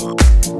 you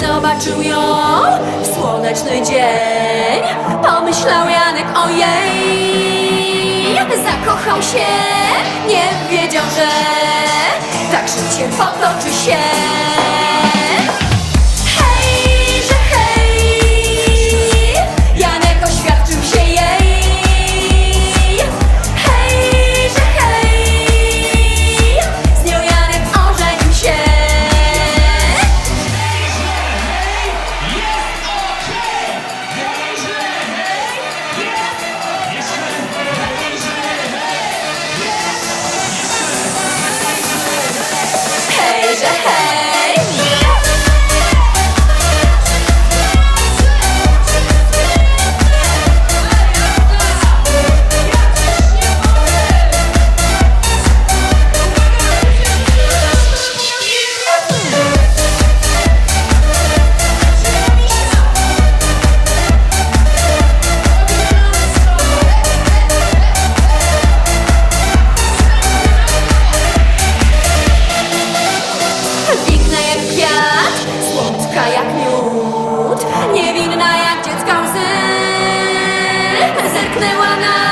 zobaczył ją w słoneczny dzień. Pomyślał Janek o jej Zakochał się, nie wiedział, że Tak życie potoczy się. They were not.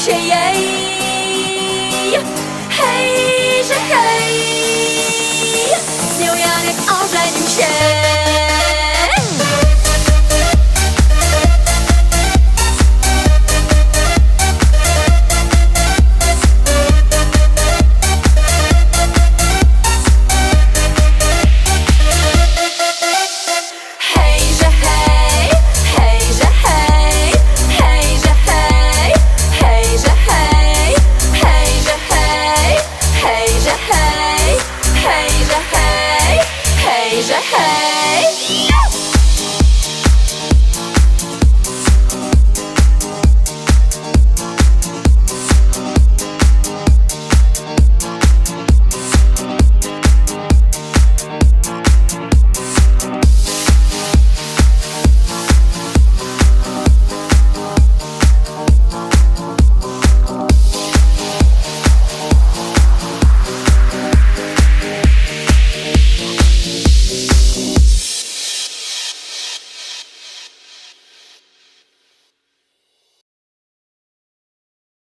się jej. Hej, że hej Z nią Janek ożenił się.